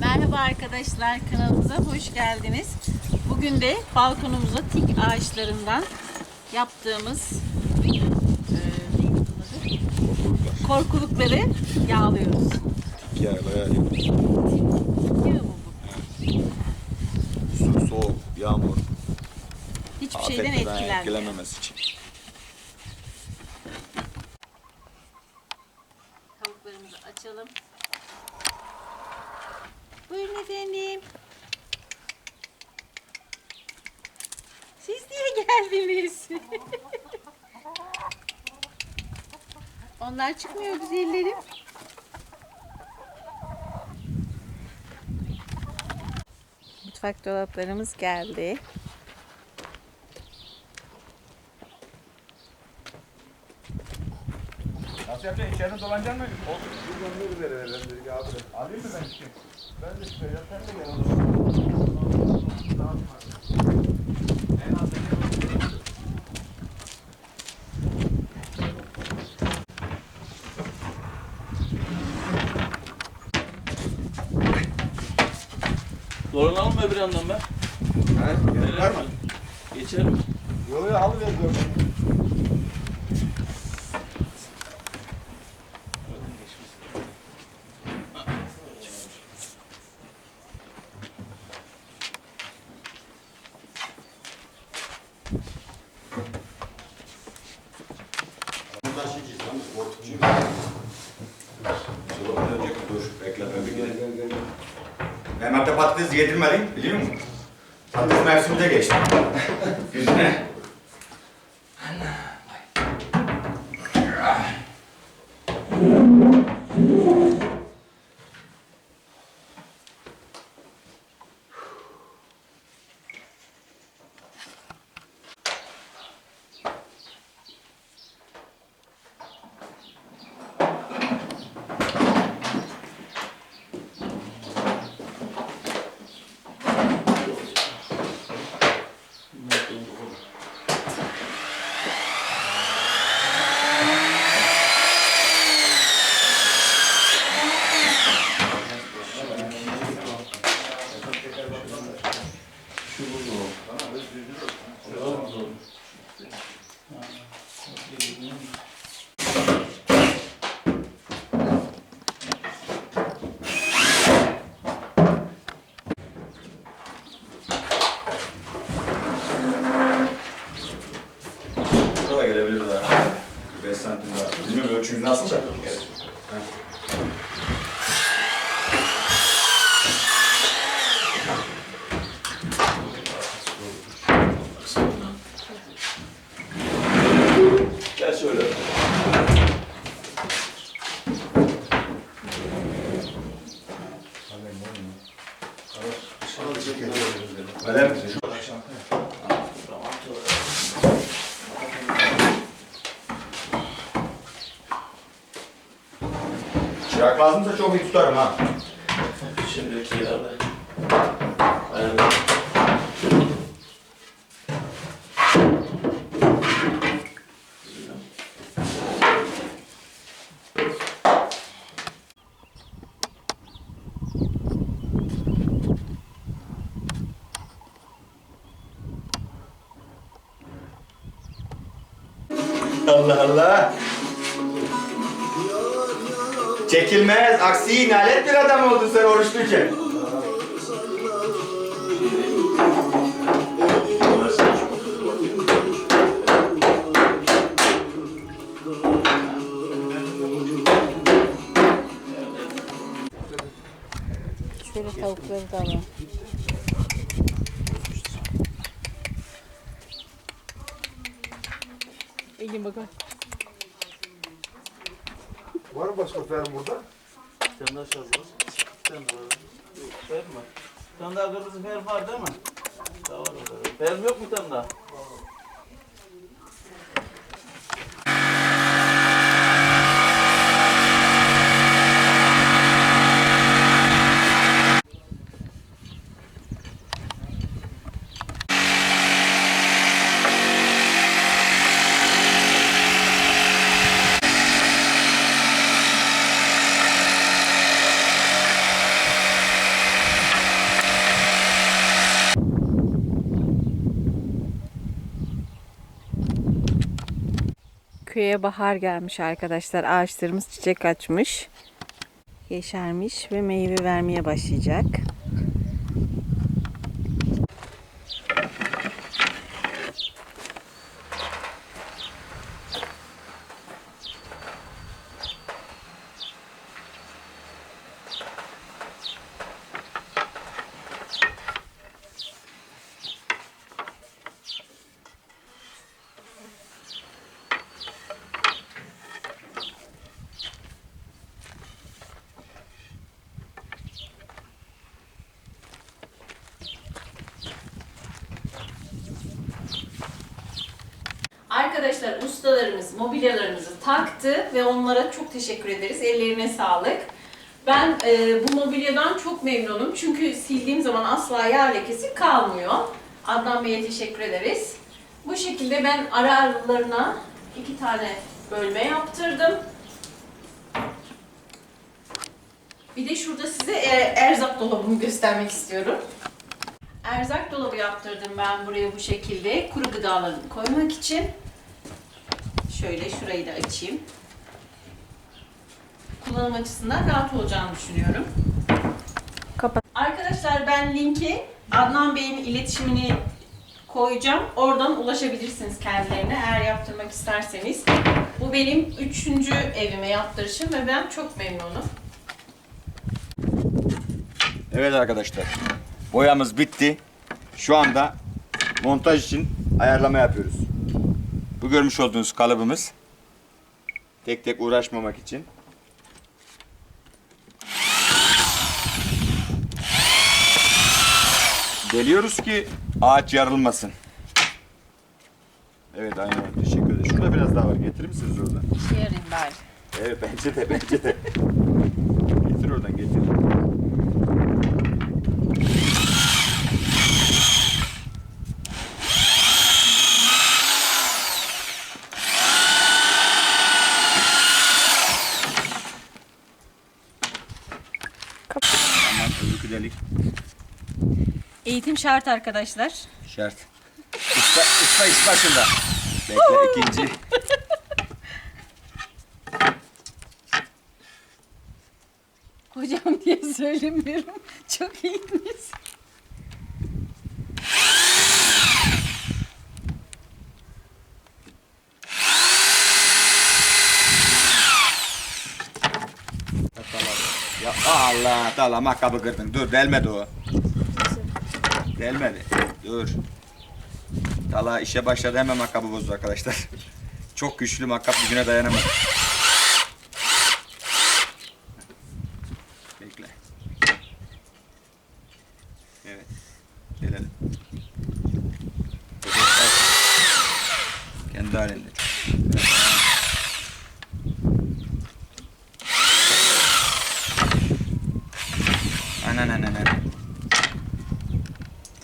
Merhaba arkadaşlar kanalımıza hoş geldiniz. Bugün de balkonumuza tik ağaçlarından yaptığımız e, korkulukları yağlıyoruz. Ya bayağı iyi. Yağı mı bu? Su, soğuk, yağmur. Hiçbir şeyden etkilenmiyor. etkilenmemesi için. Tavuklarımızı açalım. Buyurun efendim. Siz niye geldiniz? Onlar çıkmıyor güzellerim. Mutfak dolaplarımız geldi. Nasıl yapacaksın? İçeride dolanacaksın mı? Şuradan ne üzere ver ben dedik abi. Alayım mı ben şey? Ben de şuraya sen de gel Dolanalım mı öbür yandan be? He? Var mı? Geçer mi? Yok yok alıver gördüm. Dur, bekle ben bir gideyim. Mehmet'e patates yedirmedin, biliyor musun? Patates mevsimi de geçti. Yüzüne. Burada da gelebilir daha. 5 santim daha. Bilmiyorum ölçümüz nasıl da. Gel şöyle. Öyle mi? İyi tutarım ha. Şimdiki ileride. Aynen. Allah Allah. Çekilmez, aksi nalet bir adam oldun sen oruçluyken. Şöyle tavukları da alalım. Egin bakalım. Var mı başka ferm burada? Sen de aşağı var. Sen de var. Fer mi? Bir tane daha kırmızı fer var değil mi? Daha var orada. Fer yok mu bir tane daha? Köye bahar gelmiş arkadaşlar. Ağaçlarımız çiçek açmış. Yeşermiş ve meyve vermeye başlayacak. Arkadaşlar ustalarımız mobilyalarımızı taktı ve onlara çok teşekkür ederiz. Ellerine sağlık. Ben e, bu mobilyadan çok memnunum. Çünkü sildiğim zaman asla yağ lekesi kalmıyor. Adnan Bey'e teşekkür ederiz. Bu şekilde ben ara aralarına iki tane bölme yaptırdım. Bir de şurada size e, erzak dolabımı göstermek istiyorum. Erzak dolabı yaptırdım ben buraya bu şekilde. Kuru gıdalarını koymak için. Şöyle şurayı da açayım. Kullanım açısından rahat olacağını düşünüyorum. Kapat. Arkadaşlar ben linki Adnan Bey'in iletişimini koyacağım. Oradan ulaşabilirsiniz kendilerine eğer yaptırmak isterseniz. Bu benim üçüncü evime yaptırışım ve ben çok memnunum. Evet arkadaşlar. Boyamız bitti. Şu anda montaj için ayarlama yapıyoruz. Bu görmüş olduğunuz kalıbımız. Tek tek uğraşmamak için. Deliyoruz ki ağaç yarılmasın. Evet aynen teşekkür ederim. Şurada biraz daha var. Getirir misiniz oradan? Yarayın bari. Evet bence de bence de. getir oradan getir. Şart arkadaşlar. Şart. Usta, usta iş başında. Bekle ikinci. Hocam diye söylemiyorum. Çok iyisiniz. Ya Allah Allah makkabı kırdın. Dur delmedi o. Delmedi. Dur. Tala işe başladı hemen makkabı bozdu arkadaşlar. Çok güçlü makkap gücüne dayanamadı.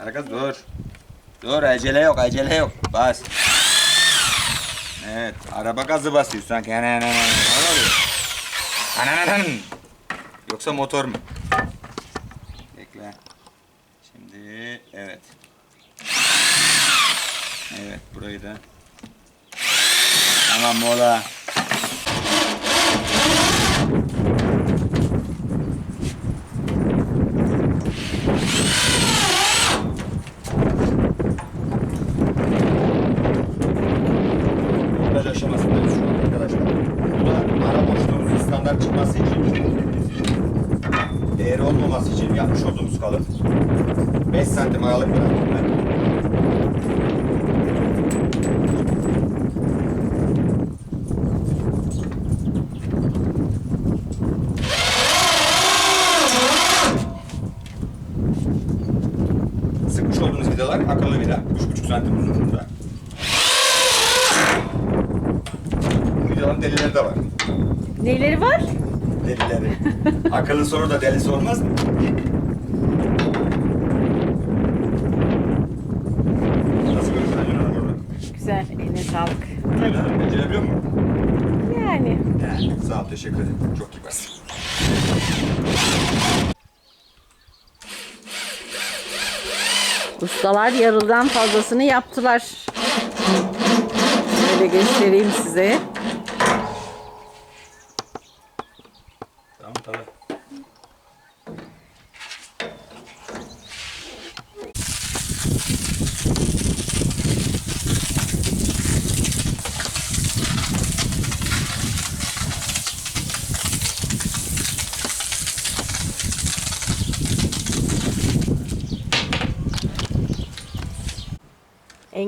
Arkadaş dur. Dur acele yok acele yok. Bas. Evet araba gazı basıyor sanki. Anan anan. Ne oluyor? Anan anan. Yoksa motor mu? Bekle. Şimdi evet. Evet burayı da. Tamam mola. Vida. 3,5 santim uzunluğunda. Vidaların delileri de var. Neleri var? Delileri. Akıllı soru da delisi olmaz mı? Nasıl görüyorsun Acun Hanım orada? Güzel. Eline sağlık. Hanım becerebiliyor mu? Yani. Yani. Sağ ol teşekkür ederim. Çok kibarsın. Ustalar yarıldan fazlasını yaptılar. Şöyle göstereyim size. Tamam tamam.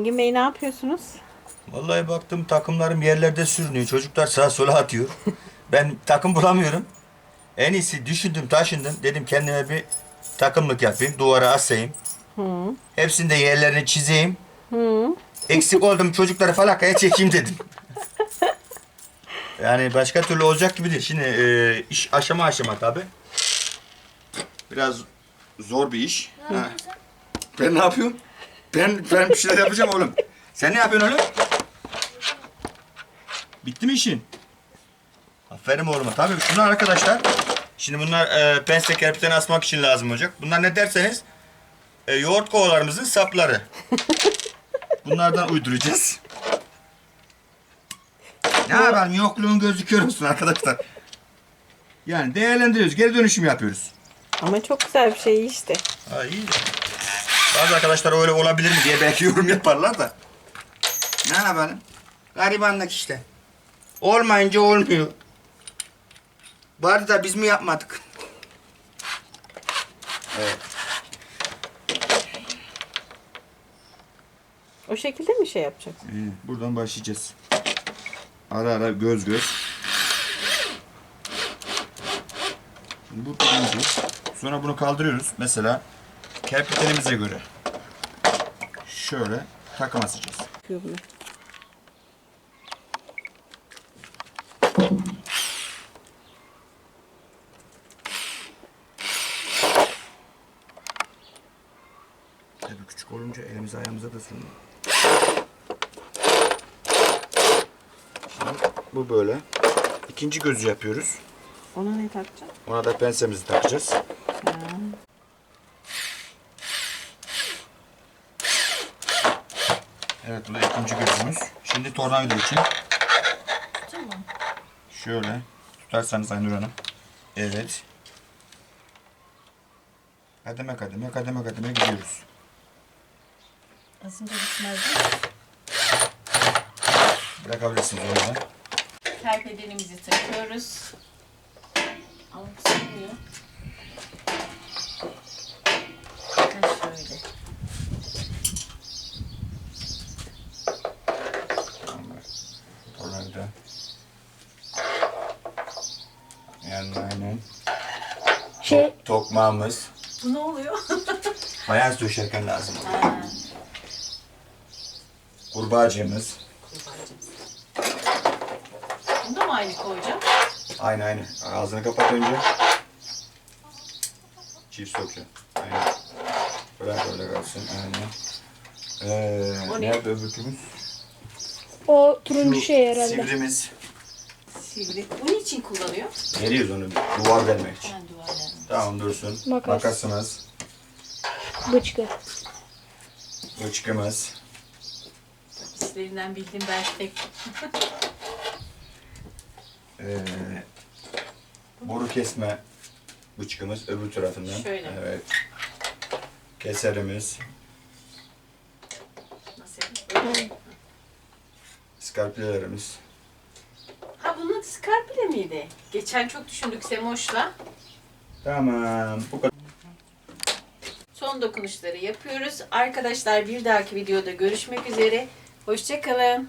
Engin Bey ne yapıyorsunuz? Vallahi baktım takımlarım yerlerde sürünüyor. Çocuklar sağa sola atıyor. ben takım bulamıyorum. En iyisi düşündüm taşındım. Dedim kendime bir takımlık yapayım. Duvara asayım. Hepsini de yerlerini çizeyim. Eksik oldum çocukları falakaya çekeyim dedim. yani başka türlü olacak gibi değil. Şimdi e, iş aşama aşama tabi. Biraz zor bir iş. Ha. Ben ne yapıyorum? Ben ben bir şeyler yapacağım oğlum. Sen ne yapıyorsun oğlum? Bitti mi işin? Aferin oğluma. Tabii şunlar arkadaşlar. Şimdi bunlar e, pense kerpiten asmak için lazım olacak. Bunlar ne derseniz e, yoğurt kovalarımızın sapları. Bunlardan uyduracağız. Ne yapalım yokluğun gözü kör olsun arkadaşlar. Yani değerlendiriyoruz. Geri dönüşüm yapıyoruz. Ama çok güzel bir şey işte. Ha iyi. Bazı arkadaşlar öyle olabilir mi diye belki yorum yaparlar da. Ne yapalım? Garibanlık işte. Olmayınca olmuyor. Bari da biz mi yapmadık? Evet. O şekilde mi şey yapacaksın? iyi. Buradan başlayacağız. Ara ara göz göz. Şimdi bu. Sonra bunu kaldırıyoruz. Mesela kerpitenimize göre. Şöyle takım asacağız. Tabii küçük olunca elimiz ayağımıza da sürünüyor. Şimdi Bu böyle. İkinci gözü yapıyoruz. Ona ne takacaksın? Ona da pensemizi takacağız. Evet bu da ikinci gözümüz. Şimdi tornavida için. Şöyle tutarsanız Aynur Hanım. Evet. Kademe kademe kademe kademe gidiyoruz. Aslında bitmez Bırakabilirsiniz orada. Kerpedenimizi takıyoruz. Ama bu sığmıyor. Ha şöyle. Tornavida. Yani aynen. Şey, Tokmağımız. Bu ne oluyor? Fayans döşerken lazım. ha, Kurbağacığımız. bunu da mı aynı koyacağım? Aynı aynı. Ağzını kapat önce. Çift sokacağım. Aynen. Bırak öyle kalsın. Aynen. Ee, O ne? nerede öbürkümüz? o turuncu şey herhalde. Sivrimiz. Sivri. Bu niçin kullanıyor? Veriyoruz onu duvar vermek için. Tamam dursun. Makas. Makasımız. Bıçkı. Bıçkımız. İşlerinden bildim ben tek. Ee, boru kesme bıçkımız öbür tarafından. Şöyle. Evet. Keserimiz. Nasıl? Öyle. Skalpellerimiz. Ha bunun skarpile miydi? Geçen çok düşündük Semoş'la. Tamam. Bu kadar. Son dokunuşları yapıyoruz. Arkadaşlar bir dahaki videoda görüşmek üzere. Hoşçakalın.